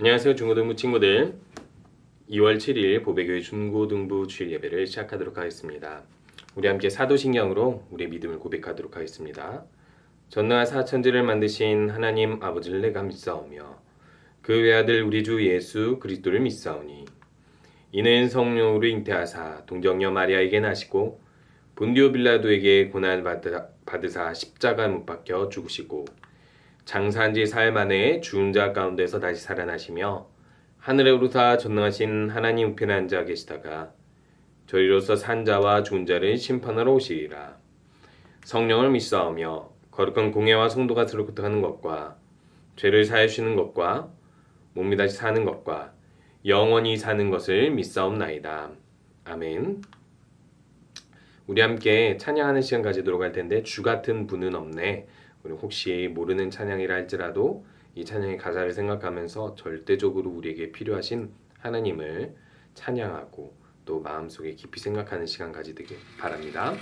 안녕하세요 중고등부 친구들. 2월 7일 보배교회 중고등부 주일 예배를 시작하도록 하겠습니다. 우리 함께 사도신경으로 우리의 믿음을 고백하도록 하겠습니다. 전능한 사천지를 만드신 하나님 아버지를 내가 믿사오며 그 외아들 우리 주 예수 그리스도를 믿사오니 이는 성령으로 잉태하사 동정녀 마리아에게 나시고 본디오 빌라도에게 고난 받으사 십자가 못 박혀 죽으시고 장사한 지 사흘 만에 죽은 자 가운데서 다시 살아나시며 하늘에 오르사 전능하신 하나님 우편에 앉아 계시다가 저희로서 산 자와 죽은 자를 심판하러 오시리라. 성령을 믿사오며 거룩한 공예와 성도가 들어가는 것과 죄를 사하시는 것과 몸이 다시 사는 것과 영원히 사는 것을 믿사옵나이다. 아멘. 우리 함께 찬양하는 시간 가지도록 할 텐데 주 같은 분은 없네. 우리 혹시 모르는 찬양이라 할지라도 이 찬양의 가사를 생각하면서 절대적으로 우리에게 필요하신 하나님을 찬양하고 또 마음속에 깊이 생각하는 시간 가지되길 바랍니다.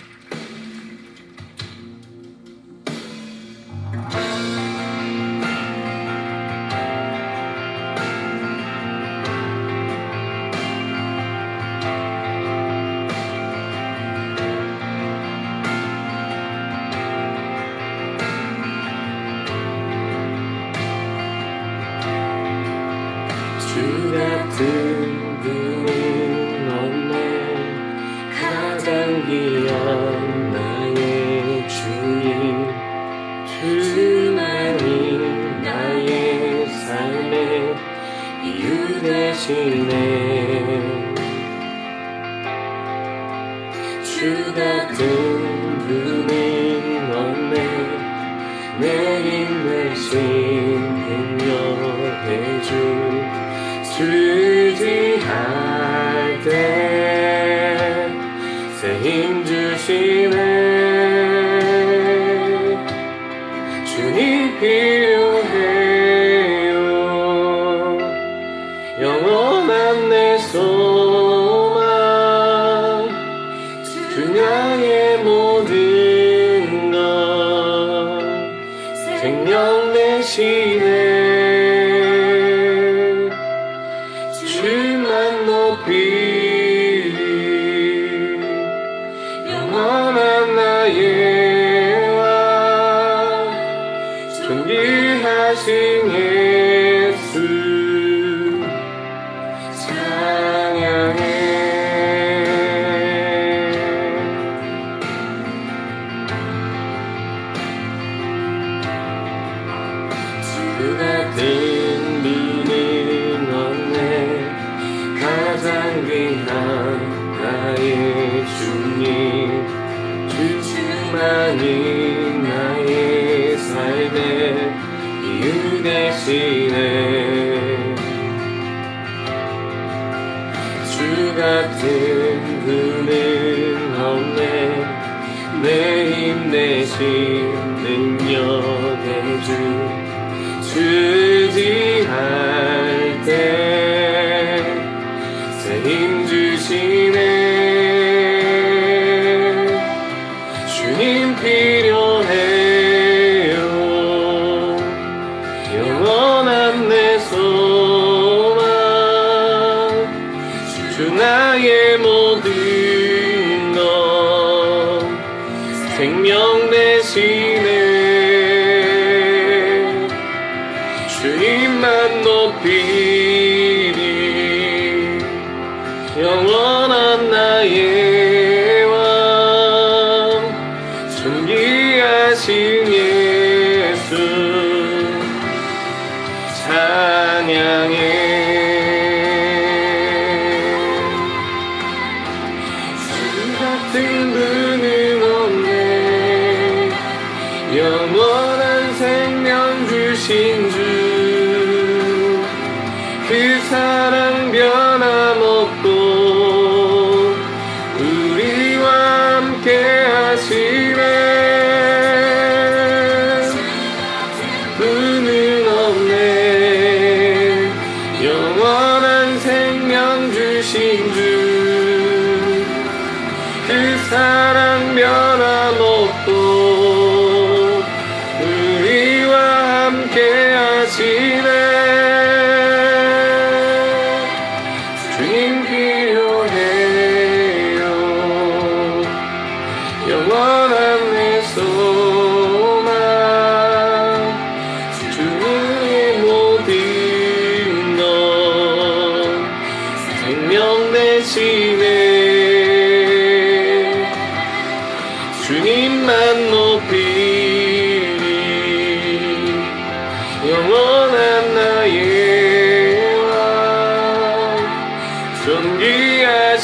주 같은 분은 없네. 내 힘내신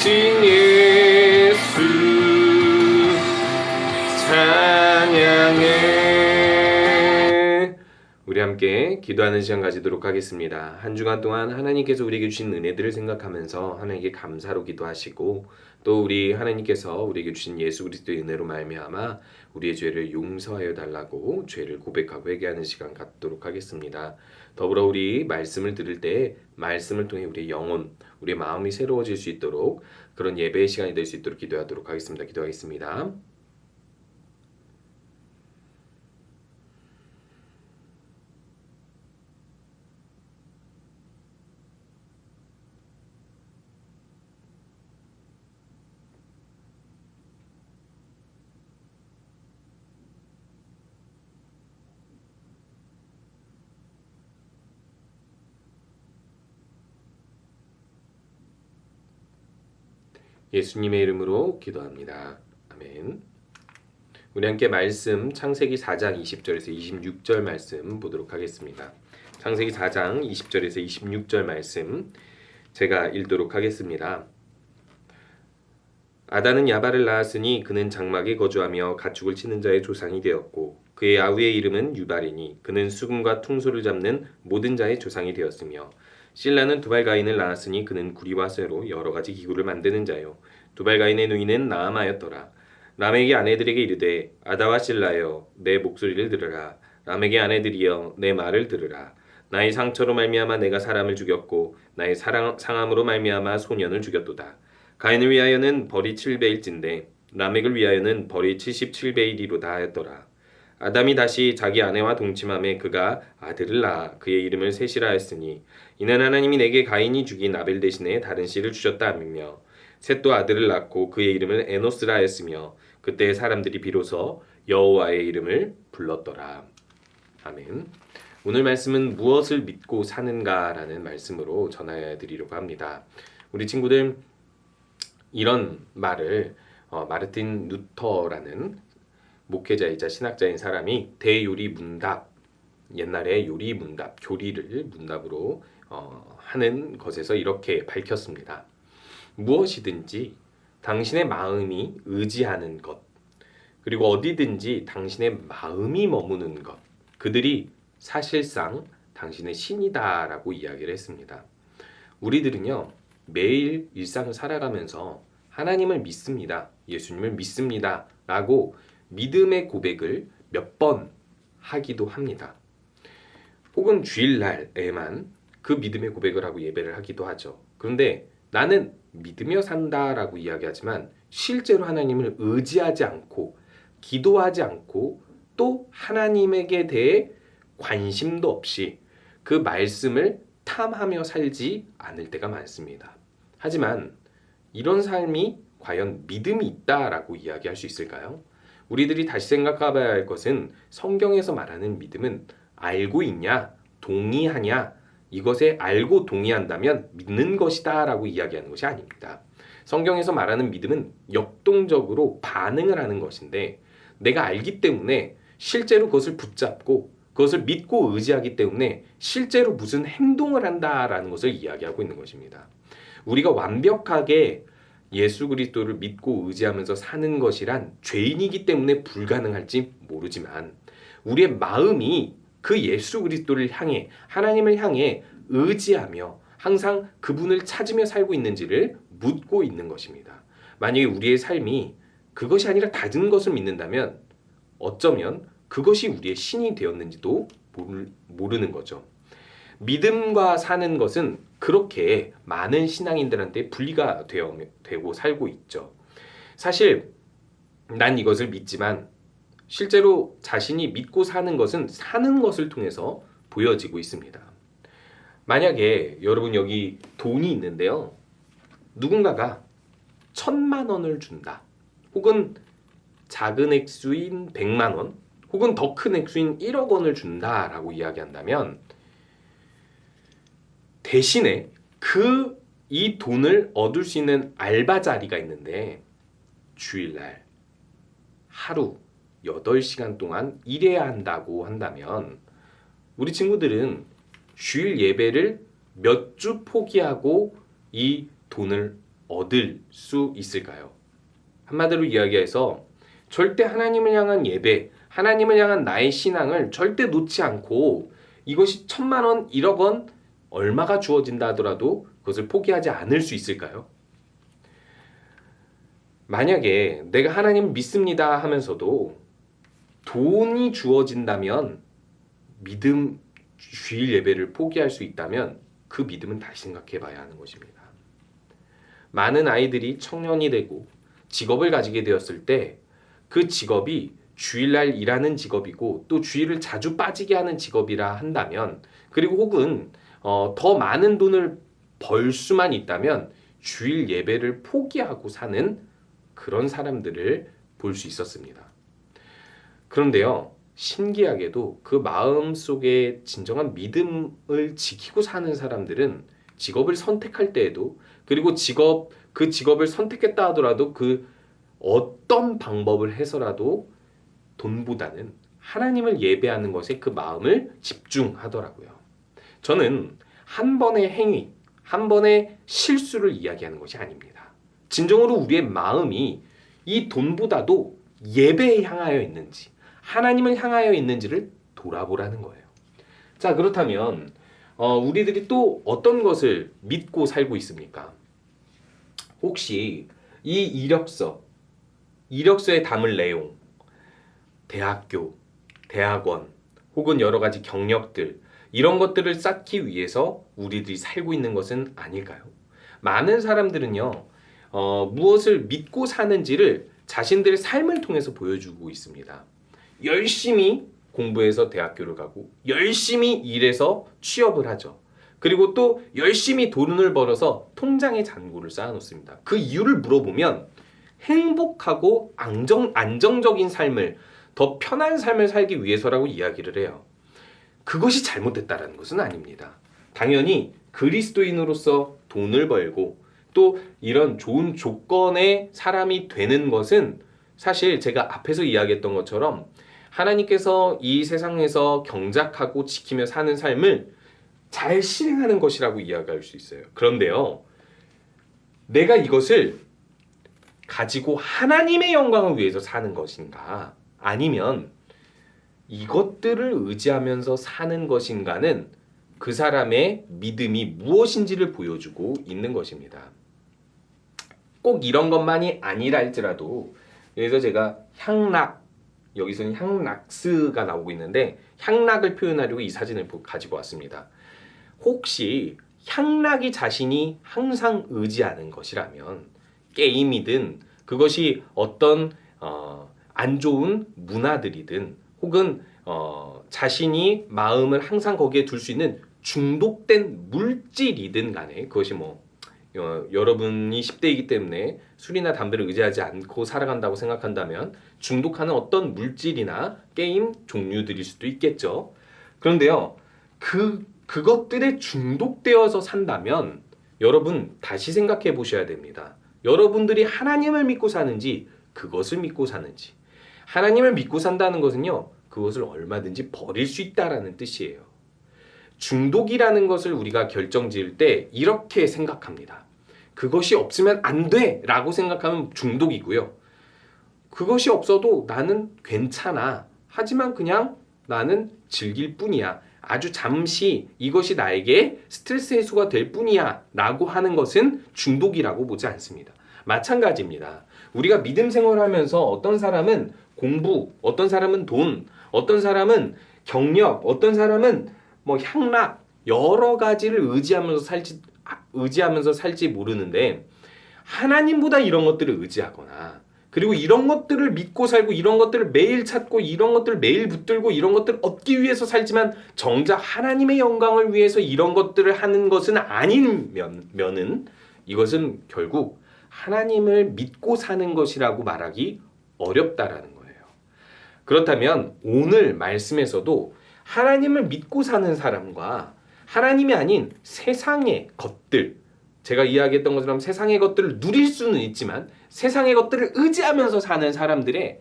신 예수 찬양해 우리 함께 기도하는 시간 가지도록 하겠습니다. 한 주간 동안 하나님께서 우리에게 주신 은혜들을 생각하면서 하나님께 감사로 기도하시고 또 우리 하나님께서 우리에게 주신 예수 그리스도의 은혜로 말미암아 우리의 죄를 용서하여 달라고 죄를 고백하고 회개하는 시간 갖도록 하겠습니다. 더불어 우리 말씀을 들을 때 말씀을 통해 우리의 영혼 우리의 마음이 새로워질 수 있도록 그런 예배의 시간이 될 수 있도록 기도하도록 하겠습니다. 기도하겠습니다. 예수님의 이름으로 기도합니다. 아멘. 우리 함께 말씀 창세기 4장 20절에서 26절 말씀 보도록 하겠습니다. 창세기 4장 20절에서 26절 말씀 제가 읽도록 하겠습니다. 아다는 야발을 낳았으니 그는 장막에 거주하며 가축을 치는 자의 조상이 되었고 그의 아우의 이름은 유발이니 그는 수금과 퉁소를 잡는 모든 자의 조상이 되었으며 신라는 두발가인을 낳았으니 그는 구리와 쇠로 여러 가지 기구를 만드는 자요. 두발가인의 누이는 나아마였더라. 람에게 아내들에게 이르되 아다와 신라여 내 목소리를 들으라. 람에게 아내들이여 내 말을 들으라. 나의 상처로 말미암아 내가 사람을 죽였고 나의 사랑, 상함으로 말미암아 소년을 죽였도다. 가인을 위하여는 벌이 7배일진데 라멕을 위하여는 벌이 77배이리로다 하였더라. 아담이 다시 자기 아내와 동침함에 그가 아들을 낳아 그의 이름을 셋이라 했으니 이는 하나님이 내게 가인이 죽인 아벨 대신에 다른 씨를 주셨다 하며 셋도 아들을 낳고 그의 이름을 에노스라 했으며 그때 사람들이 비로소 여호와의 이름을 불렀더라. 아멘. 오늘 말씀은 무엇을 믿고 사는가라는 말씀으로 전해 드리려고 합니다. 우리 친구들 이런 말을 어, 마르틴 루터라는 목회자이자 신학자인 사람이 대요리 문답 옛날에 요리 문답 교리를 문답으로 어, 하는 것에서 이렇게 밝혔습니다. 무엇이든지 당신의 마음이 의지하는 것 그리고 어디든지 당신의 마음이 머무는 것 그들이 사실상 당신의 신이다라고 이야기를 했습니다. 우리들은요 매일 일상을 살아가면서 하나님을 믿습니다. 예수님을 믿습니다. 라고 믿음의 고백을 몇 번 하기도 합니다. 혹은 주일날에만 그 믿음의 고백을 하고 예배를 하기도 하죠. 그런데 나는 믿으며 산다라고 이야기하지만 실제로 하나님을 의지하지 않고 기도하지 않고 또 하나님에게 대해 관심도 없이 그 말씀을 탐하며 살지 않을 때가 많습니다. 하지만 이런 삶이 과연 믿음이 있다라고 이야기할 수 있을까요? 우리들이 다시 생각해 봐야 할 것은 성경에서 말하는 믿음은 알고 있냐, 동의하냐, 이것에 알고 동의한다면 믿는 것이다 라고 이야기하는 것이 아닙니다. 성경에서 말하는 믿음은 역동적으로 반응을 하는 것인데 내가 알기 때문에 실제로 그것을 붙잡고 그것을 믿고 의지하기 때문에 실제로 무슨 행동을 한다라는 것을 이야기하고 있는 것입니다. 우리가 완벽하게 예수 그리스도를 믿고 의지하면서 사는 것이란 죄인이기 때문에 불가능할지 모르지만 우리의 마음이 그 예수 그리스도를 향해 하나님을 향해 의지하며 항상 그분을 찾으며 살고 있는지를 묻고 있는 것입니다. 만약에 우리의 삶이 그것이 아니라 다른 것을 믿는다면 어쩌면 그것이 우리의 신이 되었는지도 모르는 거죠. 믿음과 사는 것은 그렇게 많은 신앙인들한테 분리가 되어, 되고 살고 있죠. 사실 난 이것을 믿지만 실제로 자신이 믿고 사는 것은 사는 것을 통해서 보여지고 있습니다. 만약에 여러분 여기 돈이 있는데요. 누군가가 천만 원을 준다. 혹은 작은 액수인 백만 원, 혹은 더 큰 액수인 1억 원을 준다라고 이야기한다면 대신에 그 이 돈을 얻을 수 있는 알바 자리가 있는데 주일날 하루 8시간 동안 일해야 한다고 한다면 우리 친구들은 주일 예배를 몇 주 포기하고 이 돈을 얻을 수 있을까요? 한마디로 이야기해서 절대 하나님을 향한 예배, 하나님을 향한 나의 신앙을 절대 놓지 않고 이것이 천만 원, 1억 원 얼마가 주어진다 하더라도 그것을 포기하지 않을 수 있을까요? 만약에 내가 하나님 믿습니다 하면서도 돈이 주어진다면 믿음 주일 예배를 포기할 수 있다면 그 믿음은 다시 생각해 봐야 하는 것입니다. 많은 아이들이 청년이 되고 직업을 가지게 되었을 때 그 직업이 주일날 일하는 직업이고 또 주일을 자주 빠지게 하는 직업이라 한다면 그리고 혹은 어, 더 많은 돈을 벌 수만 있다면 주일 예배를 포기하고 사는 그런 사람들을 볼 수 있었습니다. 그런데요, 신기하게도 그 마음 속에 진정한 믿음을 지키고 사는 사람들은 직업을 선택할 때에도 그리고 직업 그 직업을 선택했다 하더라도 그 어떤 방법을 해서라도 돈보다는 하나님을 예배하는 것에 그 마음을 집중하더라고요. 저는 한 번의 행위, 한 번의 실수를 이야기하는 것이 아닙니다. 진정으로 우리의 마음이 이 돈보다도 예배에 향하여 있는지, 하나님을 향하여 있는지를 돌아보라는 거예요. 자, 그렇다면, 어, 우리들이 또 어떤 것을 믿고 살고 있습니까? 혹시 이 이력서, 이력서에 담을 내용, 대학교, 대학원, 혹은 여러 가지 경력들, 이런 것들을 쌓기 위해서 우리들이 살고 있는 것은 아닐까요? 많은 사람들은요, 어, 무엇을 믿고 사는지를 자신들의 삶을 통해서 보여주고 있습니다. 열심히 공부해서 대학교를 가고, 열심히 일해서 취업을 하죠. 그리고 또 열심히 돈을 벌어서 통장에 잔고를 쌓아놓습니다. 그 이유를 물어보면 행복하고 안정, 안정적인 삶을 더 편한 삶을 살기 위해서라고 이야기를 해요. 그것이 잘못됐다라는 것은 아닙니다. 당연히 그리스도인으로서 돈을 벌고 또 이런 좋은 조건의 사람이 되는 것은 사실 제가 앞에서 이야기했던 것처럼 하나님께서 이 세상에서 경작하고 지키며 사는 삶을 잘 실행하는 것이라고 이야기할 수 있어요. 그런데요, 내가 이것을 가지고 하나님의 영광을 위해서 사는 것인가? 아니면 이것들을 의지하면서 사는 것인가는 그 사람의 믿음이 무엇인지를 보여주고 있는 것입니다. 꼭 이런 것만이 아니라 할지라도 그래서 제가 향락 여기서는 향락스가 나오고 있는데 향락을 표현하려고 이 사진을 가지고 왔습니다. 혹시 향락이 자신이 항상 의지하는 것이라면 게임이든 그것이 어떤 어, 안 좋은 문화들이든 혹은 어, 자신이 마음을 항상 거기에 둘 수 있는 중독된 물질이든 간에 그것이 뭐 어, 여러분이 10대이기 때문에 술이나 담배를 의지하지 않고 살아간다고 생각한다면 중독하는 어떤 물질이나 게임 종류들일 수도 있겠죠. 그런데요, 그 그것들에 중독되어서 산다면 여러분 다시 생각해 보셔야 됩니다. 여러분들이 하나님을 믿고 사는지 그것을 믿고 사는지 하나님을 믿고 산다는 것은요 그것을 얼마든지 버릴 수 있다라는 뜻이에요. 중독이라는 것을 우리가 결정 지을 때 이렇게 생각합니다. 그것이 없으면 안 돼 라고 생각하면 중독이고요. 그것이 없어도 나는 괜찮아. 하지만 그냥 나는 즐길 뿐이야. 아주 잠시 이것이 나에게 스트레스 해소가 될 뿐이야 라고 하는 것은 중독이라고 보지 않습니다. 마찬가지입니다. 우리가 믿음 생활하면서 어떤 사람은 공부, 어떤 사람은 돈, 어떤 사람은 경력, 어떤 사람은 뭐 향락 여러 가지를 의지하면서 살지 의지하면서 살지 모르는데 하나님보다 이런 것들을 의지하거나 그리고 이런 것들을 믿고 살고 이런 것들을 매일 찾고 이런 것들을 매일 붙들고 이런 것들을 얻기 위해서 살지만 정작 하나님의 영광을 위해서 이런 것들을 하는 것은 아닌 면, 면은 이것은 결국 하나님을 믿고 사는 것이라고 말하기 어렵다라는 거예요. 그렇다면 오늘 말씀에서도 하나님을 믿고 사는 사람과 하나님이 아닌 세상의 것들, 제가 이야기했던 것처럼 세상의 것들을 누릴 수는 있지만 세상의 것들을 의지하면서 사는 사람들의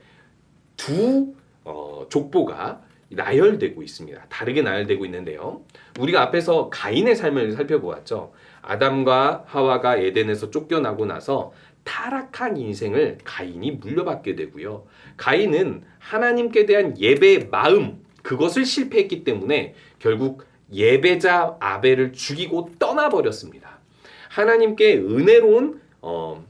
두 어, 족보가 나열되고 있습니다. 다르게 나열되고 있는데요. 우리가 앞에서 가인의 삶을 살펴보았죠. 아담과 하와가 에덴에서 쫓겨나고 나서 타락한 인생을 가인이 물려받게 되고요. 가인은 하나님께 대한 예배의 마음, 그것을 실패했기 때문에 결국 예배자 아벨을 죽이고 떠나버렸습니다. 하나님께 은혜로운 어,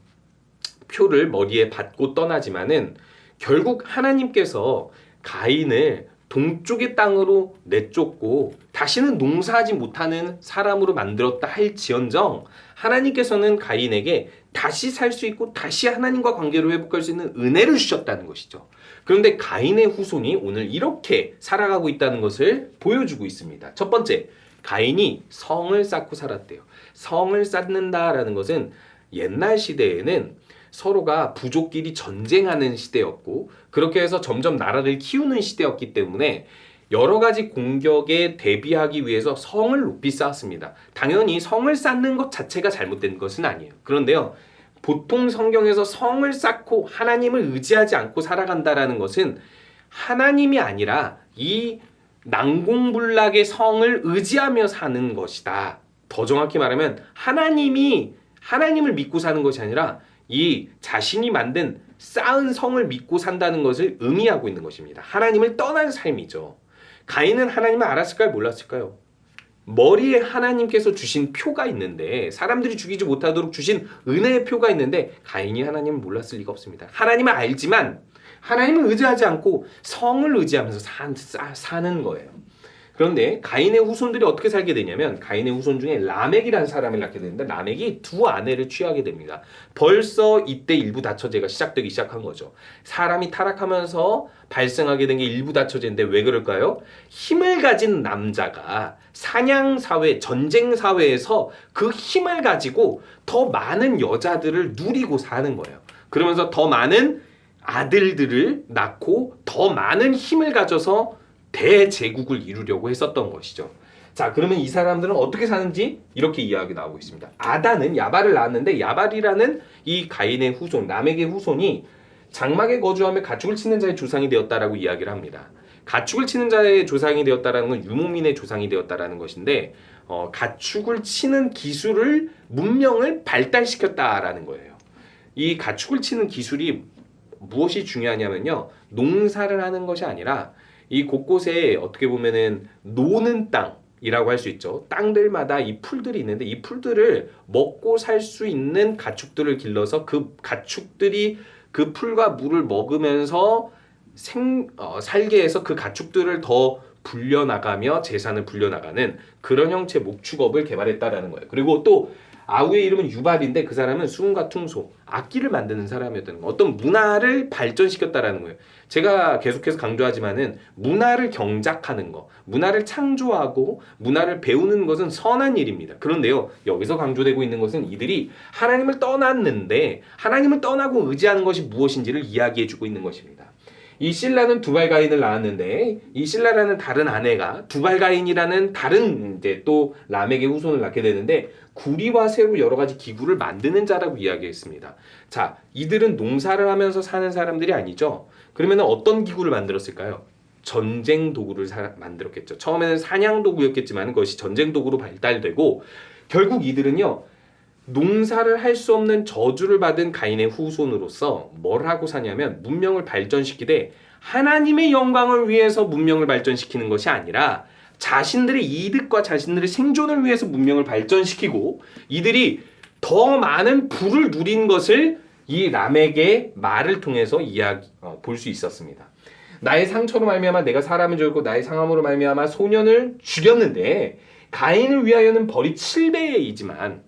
표를 머리에 받고 떠나지만은 결국 하나님께서 가인을 동쪽의 땅으로 내쫓고 다시는 농사하지 못하는 사람으로 만들었다 할지언정 하나님께서는 가인에게 다시 살 수 있고 다시 하나님과 관계를 회복할 수 있는 은혜를 주셨다는 것이죠. 그런데 가인의 후손이 오늘 이렇게 살아가고 있다는 것을 보여주고 있습니다. 첫 번째, 가인이 성을 쌓고 살았대요. 성을 쌓는다라는 것은 옛날 시대에는 서로가 부족끼리 전쟁하는 시대였고 그렇게 해서 점점 나라를 키우는 시대였기 때문에 여러 가지 공격에 대비하기 위해서 성을 높이 쌓았습니다. 당연히 성을 쌓는 것 자체가 잘못된 것은 아니에요. 그런데요. 보통 성경에서 성을 쌓고 하나님을 의지하지 않고 살아간다라는 것은 하나님이 아니라 이 난공불락의 성을 의지하며 사는 것이다. 더 정확히 말하면 하나님이 하나님을 믿고 사는 것이 아니라 이 자신이 만든 쌓은 성을 믿고 산다는 것을 의미하고 있는 것입니다. 하나님을 떠난 삶이죠. 가인은 하나님을 알았을까요? 몰랐을까요? 머리에 하나님께서 주신 표가 있는데 사람들이 죽이지 못하도록 주신 은혜의 표가 있는데 가인이 하나님을 몰랐을 리가 없습니다. 하나님을 알지만 하나님을 의지하지 않고 성을 의지하면서 사, 사, 사는 거예요. 그런데 가인의 후손들이 어떻게 살게 되냐면 가인의 후손 중에 라멕이라는 사람을 낳게 되는데 라멕이 두 아내를 취하게 됩니다. 벌써 이때 일부 다처제가 시작되기 시작한 거죠. 사람이 타락하면서 발생하게 된 게 일부 다처제인데 왜 그럴까요? 힘을 가진 남자가 사냥 사회, 전쟁 사회에서 그 힘을 가지고 더 많은 여자들을 누리고 사는 거예요. 그러면서 더 많은 아들들을 낳고 더 많은 힘을 가져서 대제국을 이루려고 했었던 것이죠. 자, 그러면 이 사람들은 어떻게 사는지 이렇게 이야기 나오고 있습니다. 아다는 야발을 낳았는데 야발이라는 이 가인의 후손, 라멕의 후손이 장막에 거주하며 가축을 치는 자의 조상이 되었다라고 이야기를 합니다. 가축을 치는 자의 조상이 되었다라는 건 유목민의 조상이 되었다라는 것인데 어, 가축을 치는 기술을 문명을 발달시켰다라는 거예요. 이 가축을 치는 기술이 무엇이 중요하냐면요. 농사를 하는 것이 아니라 이 곳곳에 어떻게 보면은 노는 땅이라고 할 수 있죠. 땅들마다 이 풀들이 있는데 이 풀들을 먹고 살 수 있는 가축들을 길러서 그 가축들이 그 풀과 물을 먹으면서 생 어, 살게 해서 그 가축들을 더 불려나가며 재산을 불려나가는 그런 형체 목축업을 개발했다라는 거예요. 그리고 또 아우의 이름은 유발인데 그 사람은 수금과 퉁소, 악기를 만드는 사람이었다는 거. 어떤 문화를 발전시켰다라는 거예요. 제가 계속해서 강조하지만은 문화를 경작하는 거, 문화를 창조하고 문화를 배우는 것은 선한 일입니다. 그런데요, 여기서 강조되고 있는 것은 이들이 하나님을 떠났는데 하나님을 떠나고 의지하는 것이 무엇인지를 이야기해주고 있는 것입니다. 이 신라는 두발 가인을 낳았는데 이 신라라는 다른 아내가 두발 가인이라는 다른 이제 또 라멕의 후손을 낳게 되는데 구리와 새로 여러 가지 기구를 만드는 자라고 이야기했습니다. 자, 이들은 농사를 하면서 사는 사람들이 아니죠. 그러면 어떤 기구를 만들었을까요? 전쟁 도구를 사, 만들었겠죠. 처음에는 사냥 도구였겠지만 그것이 전쟁 도구로 발달되고 결국 이들은요. 농사를 할 수 없는 저주를 받은 가인의 후손으로서 뭘 하고 사냐면 문명을 발전시키되 하나님의 영광을 위해서 문명을 발전시키는 것이 아니라 자신들의 이득과 자신들의 생존을 위해서 문명을 발전시키고 이들이 더 많은 부를 누린 것을 이 람에게 말을 통해서 이야기 어, 볼 수 있었습니다. 나의 상처로 말미암아 내가 사람을 죽였고 나의 상함으로 말미암아 소년을 죽였는데 가인을 위하여는 벌이 7배이지만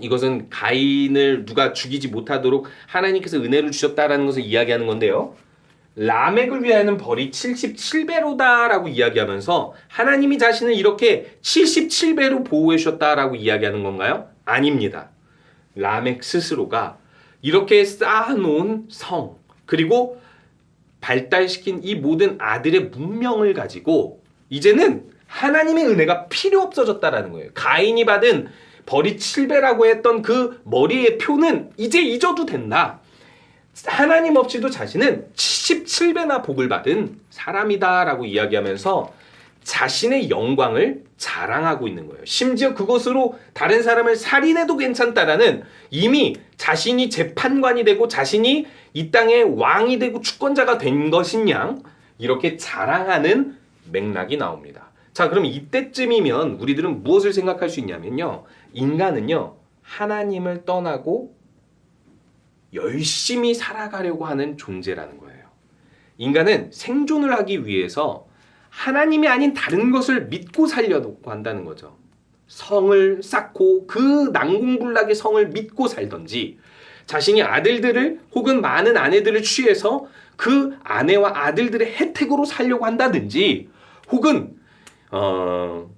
이것은 가인을 누가 죽이지 못하도록 하나님께서 은혜를 주셨다라는 것을 이야기하는 건데요. 라멕을 위하여는 벌이 77배로다라고 이야기하면서 하나님이 자신을 이렇게 77배로 보호해 주셨다라고 이야기하는 건가요? 아닙니다. 라멕 스스로가 이렇게 쌓아놓은 성 그리고 발달시킨 이 모든 아들의 문명을 가지고 이제는 하나님의 은혜가 필요 없어졌다라는 거예요. 가인이 받은 벌이 7배라고 했던 그 머리의 표는 이제 잊어도 된다. 하나님 없이도 자신은 77배나 복을 받은 사람이다라고 이야기하면서 자신의 영광을 자랑하고 있는 거예요. 심지어 그것으로 다른 사람을 살인해도 괜찮다라는 이미 자신이 재판관이 되고 자신이 이 땅의 왕이 되고 주권자가 된양 이렇게 자랑하는 맥락이 나옵니다. 자, 그럼 이때쯤이면 우리들은 무엇을 생각할 수 있냐면요. 인간은요. 하나님을 떠나고 열심히 살아가려고 하는 존재라는 거예요. 인간은 생존을 하기 위해서 하나님이 아닌 다른 것을 믿고 살려고 한다는 거죠. 성을 쌓고 그 난공불락의 성을 믿고 살던지 자신이 아들들을 혹은 많은 아내들을 취해서 그 아내와 아들들의 혜택으로 살려고 한다든지 혹은 어,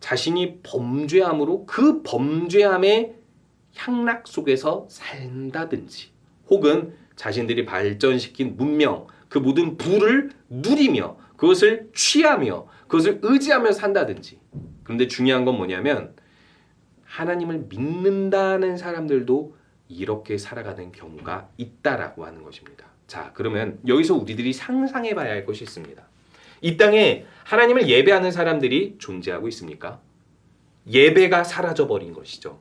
자신이 범죄함으로 그 범죄함의 향락 속에서 산다든지 혹은 자신들이 발전시킨 문명 그 모든 부를 누리며 그것을 취하며 그것을 의지하며 산다든지 그런데 중요한 건 뭐냐면 하나님을 믿는다는 사람들도 이렇게 살아가는 경우가 있다라고 하는 것입니다. 자, 그러면 여기서 우리들이 상상해 봐야 할 것이 있습니다. 이 땅에 하나님을 예배하는 사람들이 존재하고 있습니까? 예배가 사라져 버린 것이죠.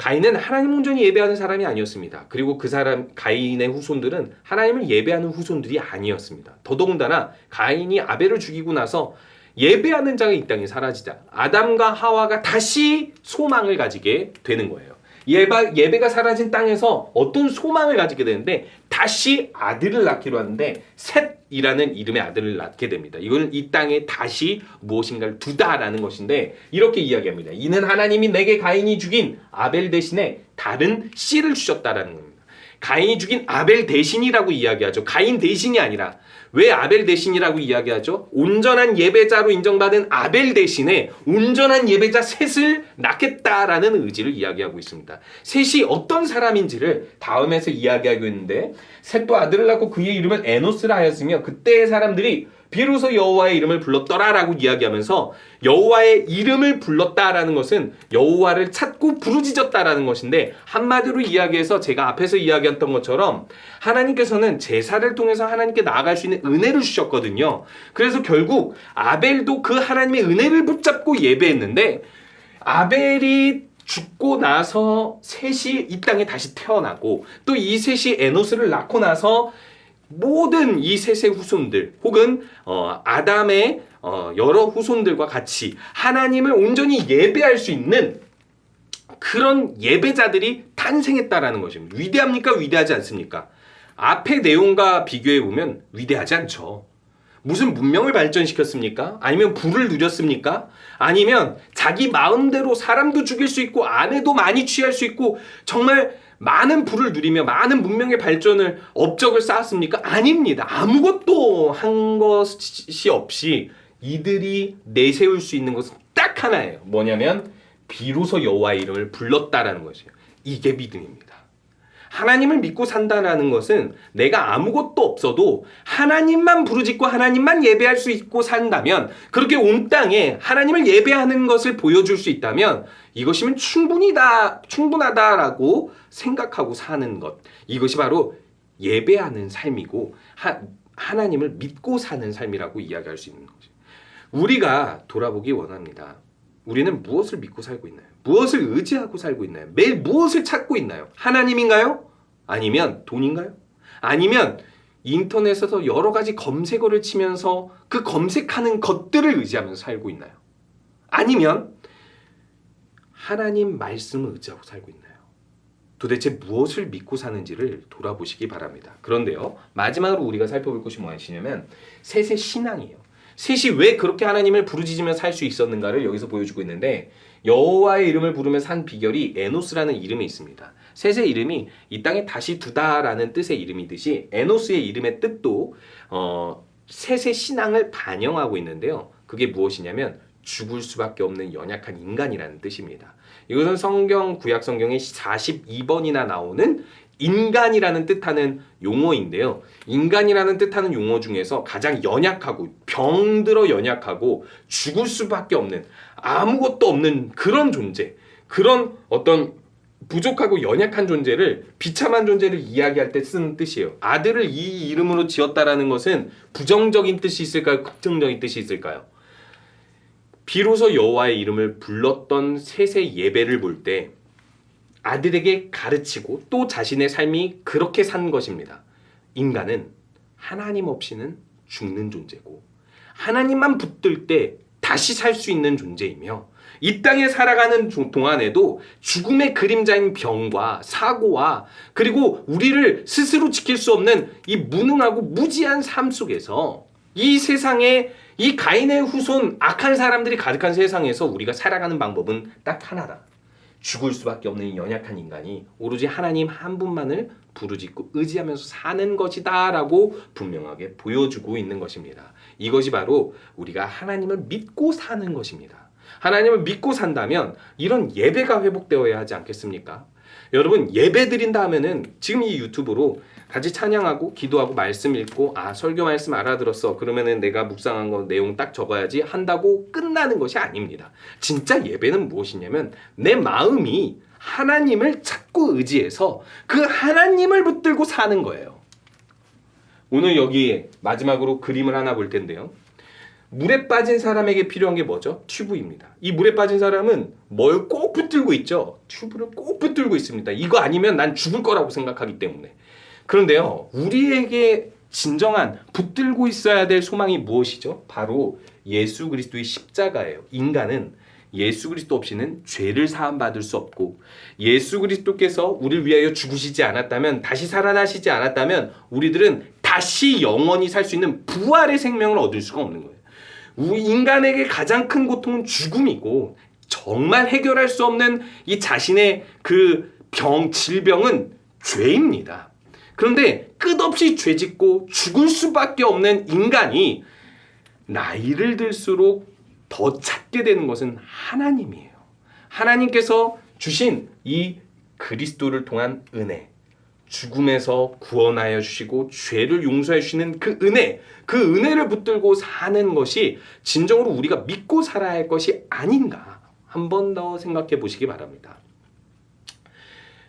가인은 하나님 온전히 예배하는 사람이 아니었습니다. 그리고 그 사람 가인의 후손들은 하나님을 예배하는 후손들이 아니었습니다. 더더군다나 가인이 아벨을 죽이고 나서 예배하는 자가 이 땅에 사라지자 아담과 하와가 다시 소망을 가지게 되는 거예요. 예바, 예배가 사라진 땅에서 어떤 소망을 가지게 되는데 다시 아들을 낳기로 하는데 셋이라는 이름의 아들을 낳게 됩니다. 이거는 이 땅에 다시 무엇인가를 두다라는 것인데 이렇게 이야기합니다. 이는 하나님이 내게 가인이 죽인 아벨 대신에 다른 씨를 주셨다라는 겁니다. 가인이 죽인 아벨 대신이라고 이야기하죠. 가인 대신이 아니라 왜 아벨 대신이라고 이야기하죠? 온전한 예배자로 인정받은 아벨 대신에 온전한 예배자 셋을 낳겠다라는 의지를 이야기하고 있습니다. 셋이 어떤 사람인지를 다음에서 이야기하고 있는데 셋도 아들을 낳고 그의 이름을 에노스라 하였으며 그때의 사람들이 비로소 여호와의 이름을 불렀더라라고 이야기하면서 여호와의 이름을 불렀다라는 것은 여호와를 찾고 부르짖었다라는 것인데 한마디로 이야기해서 제가 앞에서 이야기했던 것처럼 하나님께서는 제사를 통해서 하나님께 나아갈 수 있는 은혜를 주셨거든요. 그래서 결국 아벨도 그 하나님의 은혜를 붙잡고 예배했는데 아벨이 죽고 나서 셋이 이 땅에 다시 태어나고 또 이 셋이 에노스를 낳고 나서 모든 이 셋의 후손들 혹은 어, 아담의 어, 여러 후손들과 같이 하나님을 온전히 예배할 수 있는 그런 예배자들이 탄생했다라는 것입니다. 위대합니까? 위대하지 않습니까? 앞의 내용과 비교해 보면 위대하지 않죠. 무슨 문명을 발전시켰습니까? 아니면 부를 누렸습니까? 아니면 자기 마음대로 사람도 죽일 수 있고 아내도 많이 취할 수 있고 정말 많은 부를 누리며 많은 문명의 발전을 업적을 쌓았습니까? 아닙니다. 아무것도 한 것이 없이 이들이 내세울 수 있는 것은 딱 하나예요. 뭐냐면 비로소 여호와의 이름을 불렀다라는 것이에요. 이게 믿음입니다. 하나님을 믿고 산다라는 것은 내가 아무것도 없어도 하나님만 부르짖고 하나님만 예배할 수 있고 산다면 그렇게 온 땅에 하나님을 예배하는 것을 보여줄 수 있다면 이것이면 충분이다 충분하다라고 생각하고 사는 것 이것이 바로 예배하는 삶이고 하, 하나님을 믿고 사는 삶이라고 이야기할 수 있는 거죠. 우리가 돌아보기 원합니다. 우리는 무엇을 믿고 살고 있나요? 무엇을 의지하고 살고 있나요? 매일 무엇을 찾고 있나요? 하나님인가요? 아니면 돈인가요? 아니면 인터넷에서 여러 가지 검색어를 치면서 그 검색하는 것들을 의지하면서 살고 있나요? 아니면 하나님 말씀을 의지하고 살고 있나요? 도대체 무엇을 믿고 사는지를 돌아보시기 바랍니다. 그런데요, 마지막으로 우리가 살펴볼 것이 무엇이냐면 셋의 신앙이에요. 셋이 왜 그렇게 하나님을 부르짖으며 살 수 있었는가를 여기서 보여주고 있는데 여호와의 이름을 부르며 산 비결이 에노스라는 이름이 있습니다. 셋의 이름이 이 땅에 다시 두다라는 뜻의 이름이듯이 에노스의 이름의 뜻도 어, 셋의 신앙을 반영하고 있는데요. 그게 무엇이냐면 죽을 수밖에 없는 연약한 인간이라는 뜻입니다. 이것은 성경 구약 성경에 42번이나 나오는 인간이라는 뜻하는 용어인데요. 인간이라는 뜻하는 용어 중에서 가장 연약하고 병들어 연약하고 죽을 수밖에 없는 아무것도 없는 그런 존재, 그런 어떤 부족하고 연약한 존재를 비참한 존재를 이야기할 때 쓰는 뜻이에요. 아들을 이 이름으로 지었다라는 것은 부정적인 뜻이 있을까요? 긍정적인 뜻이 있을까요? 비로소 여호와의 이름을 불렀던 셋의 예배를 볼때 아들에게 가르치고 또 자신의 삶이 그렇게 산 것입니다. 인간은 하나님 없이는 죽는 존재고 하나님만 붙들 때 다시 살 수 있는 존재이며 이 땅에 살아가는 조- 동안에도 죽음의 그림자인 병과 사고와 그리고 우리를 스스로 지킬 수 없는 이 무능하고 무지한 삶 속에서 이 세상에 이 가인의 후손 악한 사람들이 가득한 세상에서 우리가 살아가는 방법은 딱 하나다. 죽을 수밖에 없는 이 연약한 인간이 오로지 하나님 한 분만을 부르짖고 의지하면서 사는 것이다라고 분명하게 보여주고 있는 것입니다. 이것이 바로 우리가 하나님을 믿고 사는 것입니다. 하나님을 믿고 산다면 이런 예배가 회복되어야 하지 않겠습니까? 여러분 예배 드린다 하면은 지금 이 유튜브로 같이 찬양하고 기도하고 말씀 읽고 아 설교 말씀 알아들었어 그러면은 내가 묵상한 거 내용 딱 적어야지 한다고 끝나는 것이 아닙니다. 진짜 예배는 무엇이냐면 내 마음이 하나님을 찾고 의지해서 그 하나님을 붙들고 사는 거예요. 오늘 여기 마지막으로 그림을 하나 볼 텐데요. 물에 빠진 사람에게 필요한 게 뭐죠? 튜브입니다. 이 물에 빠진 사람은 뭘 꼭 붙들고 있죠? 튜브를 꼭 붙들고 있습니다. 이거 아니면 난 죽을 거라고 생각하기 때문에. 그런데요, 우리에게 진정한 붙들고 있어야 될 소망이 무엇이죠? 바로 예수 그리스도의 십자가예요. 인간은 예수 그리스도 없이는 죄를 사함 받을 수 없고 예수 그리스도께서 우리를 위하여 죽으시지 않았다면 다시 살아나시지 않았다면 우리들은 다시 영원히 살 수 있는 부활의 생명을 얻을 수가 없는 거예요. 우리 인간에게 가장 큰 고통은 죽음이고 정말 해결할 수 없는 이 자신의 그 병, 질병은 죄입니다. 그런데 끝없이 죄 짓고 죽을 수밖에 없는 인간이 나이를 들수록 더 찾게 되는 것은 하나님이에요. 하나님께서 주신 이 그리스도를 통한 은혜, 죽음에서 구원하여 주시고 죄를 용서해 주시는 그 은혜, 그 은혜를 붙들고 사는 것이 진정으로 우리가 믿고 살아야 할 것이 아닌가 한 번 더 생각해 보시기 바랍니다.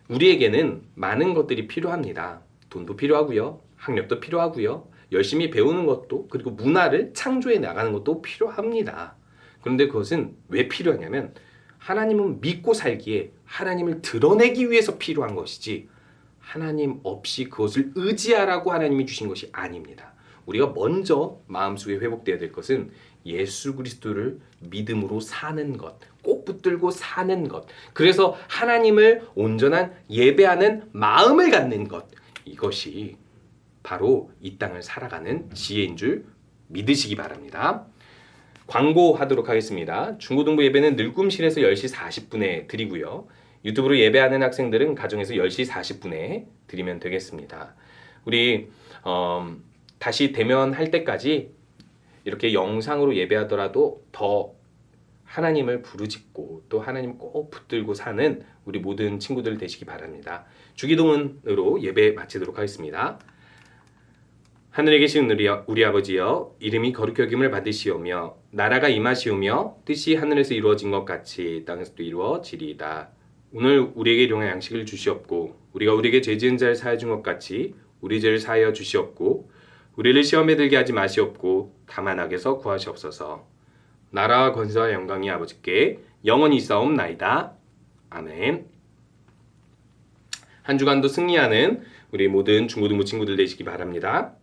우리에게는 많은 것들이 필요합니다. 돈도 필요하고요. 학력도 필요하고요. 열심히 배우는 것도 그리고 문화를 창조해 나가는 것도 필요합니다. 그런데 그것은 왜 필요하냐면 하나님은 믿고 살기에 하나님을 드러내기 위해서 필요한 것이지 하나님 없이 그것을 의지하라고 하나님이 주신 것이 아닙니다. 우리가 먼저 마음속에 회복되어야 될 것은 예수 그리스도를 믿음으로 사는 것, 꼭 붙들고 사는 것. 그래서 하나님을 온전한 예배하는 마음을 갖는 것. 이것이 바로 이 땅을 살아가는 지혜인 줄 믿으시기 바랍니다. 광고하도록 하겠습니다. 중고등부 예배는 늙음실에서 10시 40분에 드리고요. 유튜브로 예배하는 학생들은 가정에서 10시 40분에 드리면 되겠습니다. 우리 어, 다시 대면할 때까지 이렇게 영상으로 예배하더라도 더 하나님을 부르짖고 또 하나님 꼭 붙들고 사는 우리 모든 친구들 되시기 바랍니다. 주기도문으로 예배 마치도록 하겠습니다. 하늘에 계신 우리, 우리 아버지여 이름이 거룩히 여김을 받으시오며 나라가 임하시오며 뜻이 하늘에서 이루어진 것 같이 땅에서도 이루어지리이다. 오늘 우리에게 일용할 양식을 주시옵고 우리가 우리에게 죄 지은 자를 사하여 준것 같이 우리 죄를 사하여 주시옵고 우리를 시험에 들게 하지 마시옵고 다만 악에서 구하시옵소서. 나라와 권세와 영광이 아버지께 영원히 있사옵나이다. 아멘. 한 주간도 승리하는 우리 모든 중고등부 친구들 되시기 바랍니다.